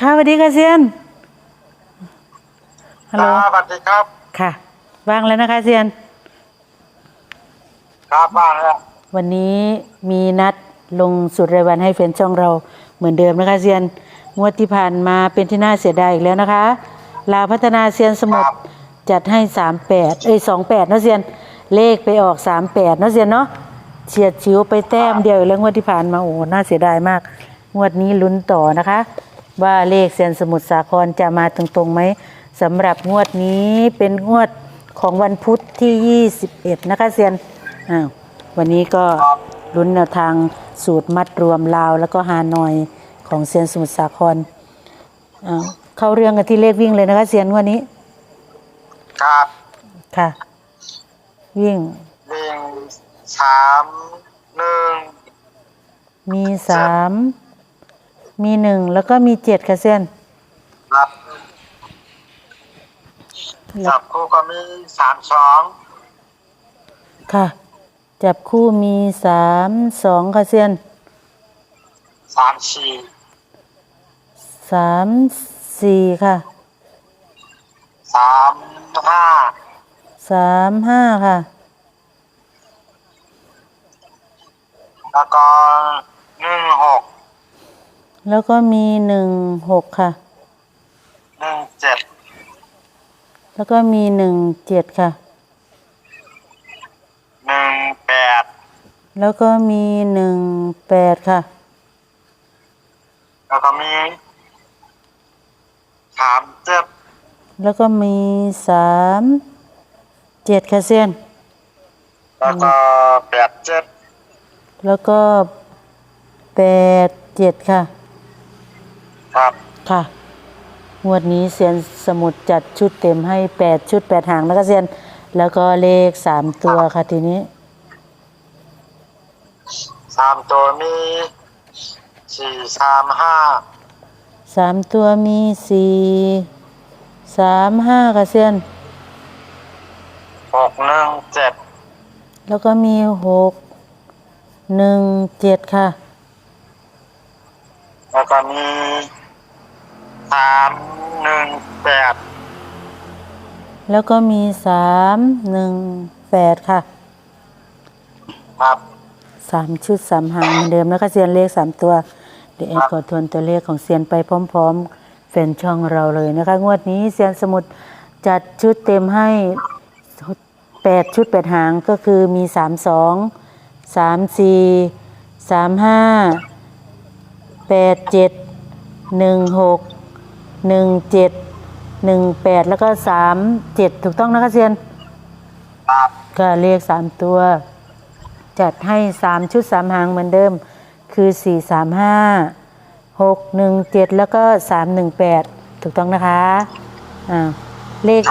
ค่ะสวัสดีค่ะเซียนฮัลโหลครับสวัสดีครับ ค่ะวางแล้วนะคะเซียน ครับบ้างครับวันนี้มีนัดลงสุดรายวันให้แฟนช่องเราเหมือนเดิมนะคะเซียนงวดที่ผ่านมาเป็นที่น่าเสียดายอีกแล้วนะคะ ลาวพัฒนาเซียนสมุทรจัดให้สามแปดเอ้ยสองแปดเนาะเซียน เลขไปออกสามแปดเนาะเซียนเนาะเฉียดชิวไปแต้มเดียวอีกแล้วงวดที่ผ่านมาโอ้โหน่าเสียดายมาก งวดนี้ลุ้นต่อนะคะ ว่าเลขเซียนสมุทรสาครจะมาตรงๆไหมสำหรับงวดนี้เป็นงวดของวันพุธที่ 21 นะคะเซียนอ้าววันนี้ก็ลุ้นแนวทางสูตรมัดรวมลาว แล้วก็ฮานอยของเซียนสมุทรสาครอ้าวเข้าเรื่องกันที่เลขวิ่งเลยนะคะเซียนงวันนี้ครับค่ะ วิ่งหนึ่งสามหนึ่งมีสาม มีหนึ่งแล้วก็มีเจ็ดค่ะเซียนครับจับคู่ก็มีสามสองค่ะ จับคู่มีสามสองค่ะเซียนสามสี่สามสี่ค่ะสามห้าสามห้าค่ะ แล้วก็หนึ่งหก แล้วก็มีหนึ่งหกค่ะ หนึ่งเจ็ดแล้วก็มีหนึ่งเจ็ดค่ะ หนึ่งแปดแล้วก็มีหนึ่งแปดค่ะ แล้วก็มีสามเจ็ดแล้วก็มีสามเจ็ดค่ะเซียน แล้วก็แปดเจ็ดแล้วก็แปดเจ็ดค่ะ ครับ ค่ะ งวดนี้เซียนสมุดจัดชุดเต็มให้แปดชุดแปดหางแล้วก็เซียน แล้วก็เลขสามตัวค่ะทีนี้สามตัวมีสี่สามห้าสามตัวมีสี่สามห้าค่ะเซียนหกหนึ่งเจ็ดแล้วก็มีหกหนึ่งเจ็ดค่ะ แล้วก็มี สามหนึ่งแปดแล้วก็มีสามหนึ่งแปดค่ะครับสามชุดสามหางเหมือนเดิมนะคะเซียนเลขสามตัว เดี๋ยวแอดขอทวนตัวเลขของเซียนไปพร้อมๆแฟนช่องเราเลยนะคะ งวดนี้เซียนสมุดจัดชุดเต็มให้แปดชุดแปดหางก็คือมีสามสองสามสี่สามห้าแปดเจ็ดหนึ่งหก หนึ่งเจ็ดหนึ่งแปดแล้วก็สามเจ็ดถูกต้องนะคะเซียนครับก็เลขสามตัว จัดให้สามชุดสามหางเหมือนเดิม คือสี่สามห้าหกหนึ่งเจ็ดแล้วก็สามหนึ่งแปดถูกต้องนะคะอ่าเลข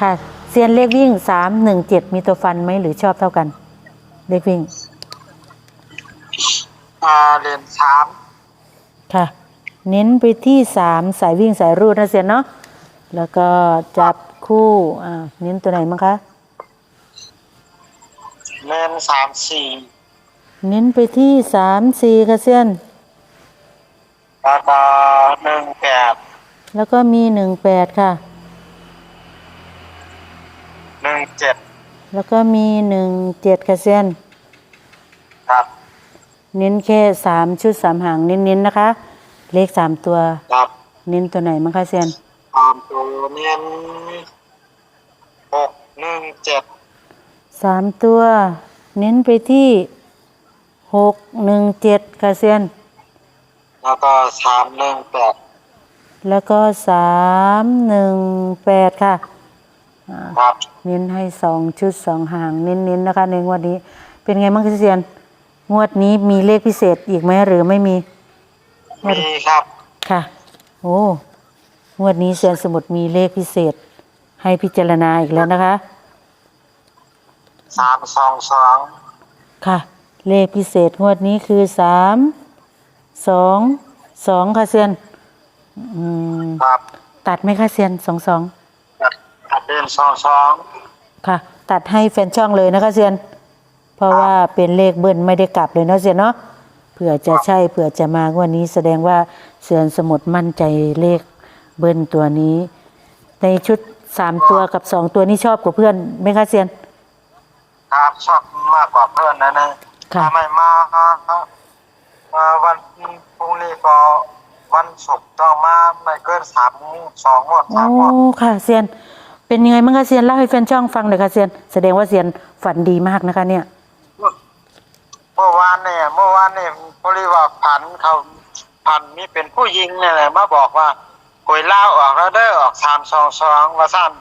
ค่ะเซียนเลขวิ่งสามหนึ่งเจ็ดมีตัวฟันไหมหรือชอบเท่ากัน เลขวิ่งอ่าเรียนสามค่ะ เน้นไปที่สามสายวิ่งสายรูดนะเซียนเนาะแล้วก็จับคู่อ่าเน้นตัวไหนมั้งคะเรียนสามสี่เน้นไปที่สามสี่ค่ะเซียนแล้วก็หนึ่งแปดแล้วก็มีหนึ่งแปดค่ะหนึ่งเจ็ดแล้วก็มีหนึ่งเจ็ดค่ะเซียนครับ เน้นแค่สามชุดสามหางเน้นๆนะคะ เลขสามตัว ครับเน้นตัวไหนมั้งคะเซียนตามตัวเรียนหกหนึ่งเจ็ดสามตัว เน้นไปที่หกหนึ่งเจ็ดค่ะเซียน แล้วก็สามหนึ่งแปดแล้วก็สามหนึ่งแปดค่ะอ่าครับเน้นให้สองชุดสองหางเน้นๆนะคะในงวดนี้ เป็นไงบ้างคะเซียน งวดนี้มีเลขพิเศษอีกไหมหรือไม่มี มีครับ ค่ะ โอ้งวดนี้เซียนสมุดมีเลขพิเศษ ให้พิจารณาอีกแล้วนะคะ สามสองสองค่ะ เลขพิเศษงวดนี้คือสามสองสองค่ะเซียนอืมครับตัดไหมคะเซียนสองสองตัดเรียนสองสองค่ะ ตัดให้แฟนช่องเลยนะคะเซียน เพราะว่าเป็นเลขเบิ้ลไม่ได้กลับเลยเนาะเซียนเนาะ เผื่อจะใช่เผื่อจะมางวันนี้แสดงว่าเสือนสมุดมั่นใจเลขเบิ้ลตัวนี้ ในชุดสามตัวกับสองตัวนี้ชอบกว่าเพื่อนไหมคะเซียน ครับชอบมากกว่าเพื่อนนะนะค่ะ ถ้าไม่มามาวันพรุ่งนี้ก็วันศุกร์ต้องมาไม่เกินสามสองงวดโอ้สามงวดค่ะเซียน เป็นยังไงบ้างคะเซียนเล่าให้แฟนช่องฟังหน่อยค่ะเซียน แสดงว่าเซียนฝันดีมากนะคะเนี่ย เมื่อวานเนี่ยเมื่อวานเนี่ยบริ ว่าผันเขาผันมีเป็นผู้หญิงเนี่ยแหละมาบอกว่าหวยเล่าออกแล้วเด้อออกสามสองสองว่าสั้น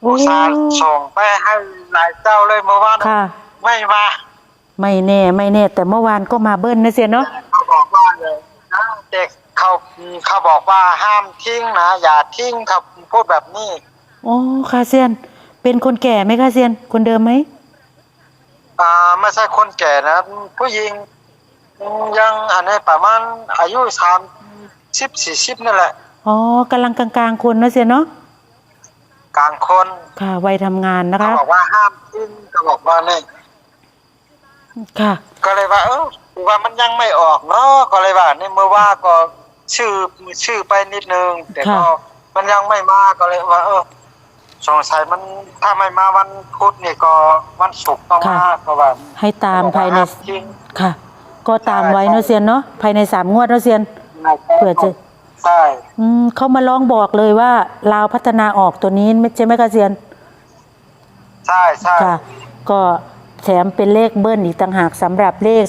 โอ้อุตส่าห์ส่งไปให้หลายเจ้าเลยเมื่อวานค่ะไม่มา ไม่แน่ไม่แน่ แต่เมื่อวานก็มาเบิ้ลนะเซียนเนาะเขาบอกว่าเลยนะเด็กเขาเขาบอกว่าห้ามทิ้งนะอย่าทิ้งเขาพูดแบบนี้โอ้ค่ะเซียน เป็นคนแก่ไหมคะเซียน คนเดิมไหมอ่าไม่ใช่คนแก่นะผู้หญิง ยังอันนี้ประมาณอายุสามสิบสี่สิบนั่นแหละ อ๋อกำลังกลางๆคนนะเซียนเนาะกลางคนค่ะวัยทำงานนะเขาคะบอกว่าห้ามทิ้งเขาบอกว่านี่ค่ะ ก็เลยว่า เออว่ามันยังไม่ออกเนาะก็เลยว่านี่เมื่อว่าก็ชื่อชื่อไปนิดนึง แต่ก็ค่ะมันยังไม่มาก็เลยว่า เออสงสัยมันถ้าไม่มาวันพุธนี่ก็วันศุกร์ต้องมาก็ว่าให้ตามภายในห้ทิ้งค่ะ ก็ตามไว้เนาะเซียนเนาะภายในสามงวดเนาะเซียน เผื่อจะ ใช่อืมเขามาร้องบอกเลยว่าลาวพัฒนาออกตัวนี้ไม่ใช่ไหมคะเซียน ใช่ใช่ค่ะ ก็แถมเป็นเลขเบิ้ลอีกต่างหากสำหรับเลข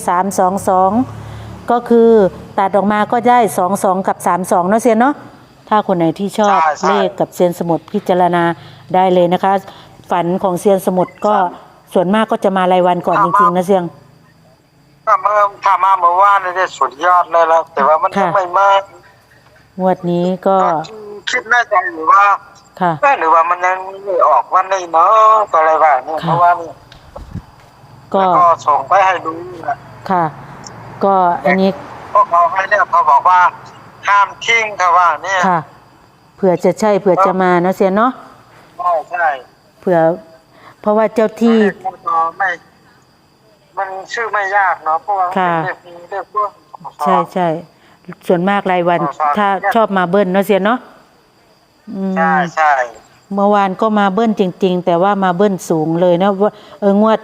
322 ก็คือตัดออกมาก็ได้ 22 กับ 32 เนาะเซียนเนาะถ้าคนไหนที่ชอบเลขกับเซียนสมุดพิจารณาได้เลยนะคะ ฝันของเซียนสมุดก็ส่วนมากก็จะมารายวันก่อนจริงๆนะเซียง ถ้าเมื่อถ้ามาเมื่อวานนี่ได้สุดยอดเลยแล้วแต่ว่ามันยังค่ะ ไม่มางวดนี้ก็ก็คิดแน่ใจอยู่ว่าค่ะ เอ๊ะหรือว่ามันยังไม่ออกวันนี้เนาะก็เลยว่าเนี่ยค่ะ เพราะว่านี่ก็แล้วก็ส่งไปให้ดูนะค่ะ ก็อันนี้พวกเขาให้เนี่ยเขาบอกว่าห้ามทิ้งเขาว่าเนี่ยค่ะเผื่อจะใช่เผื่อจะมาเนาะเซียนเนาะใช่ใช่เผื่อ เพราะว่าเจ้าที่มันก็ไม่ มันชื่อไม่ยากเนาะเพราะว่ามันค่ะเป็นเด็กมีเด็กพวกใช่ใช่ส่วนมากรายวัน สองสามถ้าเนี่ยชอบมาเบิ้ลเนาะเซียนเนาะอืม ใช่ใช่เมื่อวานก็มาเบิ้ลจริง ๆ แต่ว่ามาเบิ้ลสูงเลยนะว่าเอองวด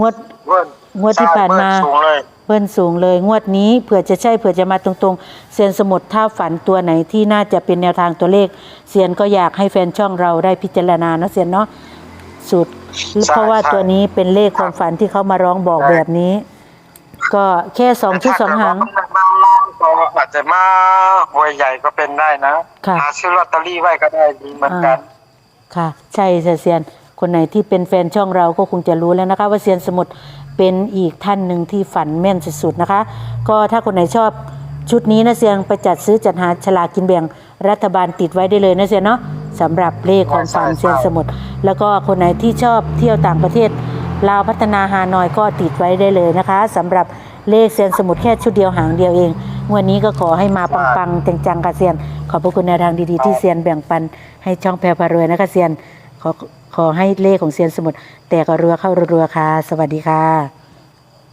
งวด เบิ้ลงวดที่ผ่านมา ใช่เบิ้ลสูงเลย เบิ้ลสูงเลย งวดนี้เผื่อจะใช่เผื่อจะมาตรงๆเซียนสมุดถ้าฝันตัวไหนที่น่าจะเป็นแนวทางตัวเลขเซียนก็อยากให้แฟนช่องเราได้พิจารณาเนาะเซียนเนาะสูตร ใช่เพราะว่าใช่ ตัวนี้เป็นเลขความฝันที่เขามาร้องบอกใช่แบบนี้ ก็แค่สองชุดสองหางถ้เกิดว่ามันมาก็อาจจะมาหวยใหญ่ก็เป็นได้นะค่ะ หาซื้อลอตเตอรี่ไว้ก็ได้ดีเหมือนกัน ค่ะ ใช่เซียนคนไหนที่เป็นแฟนช่องเราก็คงจะรู้แล้วนะคะ ว่าเซียนสมุทรเป็นอีกท่านหนึ่งที่ฝันแม่นสุดๆนะคะ ก็ถ้าคนไหนชอบชุดนี้นะเซียนไปจัดซื้อจัดหาฉลากกินแบ่งรัฐบาลติดไว้ได้เลยนะเซียนเนาะ สำหรับเลขความฝันใช่ใช่เซียนสมุทรแล้วก็คนไหนที่ชอบเที่ยวต่างประเทศลาวพัฒนาฮานอยก็ติดไว้ได้เลยนะคะสำหรับเลขเซียนสมุทรแค่ชุดเดียวหางเดียวเองงวันนี้ก็ขอให้มาปังๆจังๆค่ะเซียน ขอบพระคุณแนวทางดีๆ ที่เซียนแบ่งปันให้ช่องแพรพารวยนะคะเซียนขอขอให้เลขของเซียนสมุทรแต่ก็รัวเข้ารัวๆค่ะ สวัสดีค่ะ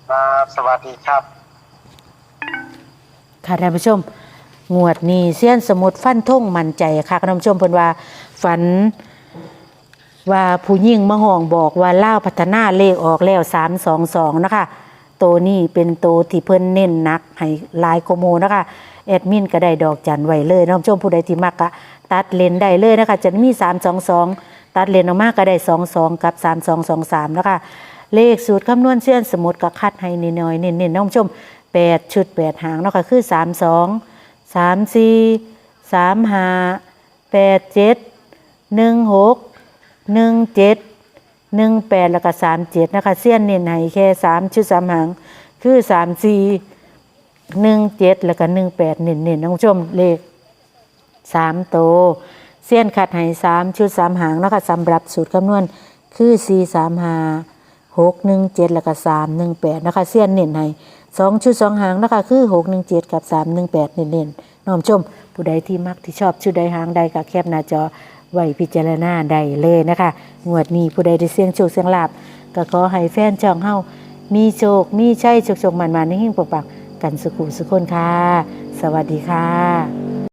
ครับสวัสดีครับ ค่ะท่านผู้ชม งวดนี้เซียนสมุทรฟันท่งมั่นใจค่ะท่านผู้ชมเพิ่นว่าฝันว่าผู้ยิ่งมะห้องบอกว่าเล่าพัฒนาเลขออกแล้ว322นะคะโตวนี้เป็นโตวที่เพิ่นเน้นนักให้ลายโกโมนะคะแอดมินก็ได้ดอกจันไว้เลยท่านผู้ชมผู้ใดที่มักก็ตัดเลนได้เลยนะคะจะมี322ตัดเลนออกมาก็ได้22กับ3223นะคะเลขสูตรคำนวณเสี้ยนสมุดก็คัดให้นิดหน่อยเน้นๆนผู้ชม8ชุด8หางนะคะคือสามสอง 32 34 35 87 16หนึ่งหกหนึ่งเจ็ดหนึ่งแปดแล้วก็สามเจ็ดนะคะ เสี้ยนเน้นให้แค่สามชุดสามหางคือสามสี่หนึ่งเจ็ดแล้วก็หนึ่งแปดเน้นๆน้องผู้ชมเลขสามโตเสี้ยนขัดให้สามชุดสามหางนะคะสำหรับสูตรคำนวณคือสี่สามหาหกหนึ่งเจ็ดแล้วก็สามหนึ่งแปดนะคะ เสี้ยนเน้นให้ สองชุดสองหางนะคะคือหกหนึ่งเจ็ดกับสามหนึ่งแปดเน้นๆน้องชม ผู้ใดที่มักที่ชอบชุดใดหางใดกับแคบหน้าจอไว้พิจารณาได้เลยนะคะ งวดนี้ผู้ใดได้เสี่ยงโชคเสี่ยงลาบก็ขอให้แฟนช่องเฮามีโชค มีใช่โชคโชคมันมาในหิ้งปักกันสุขุสุขคนค่ะ สวัสดีค่ะ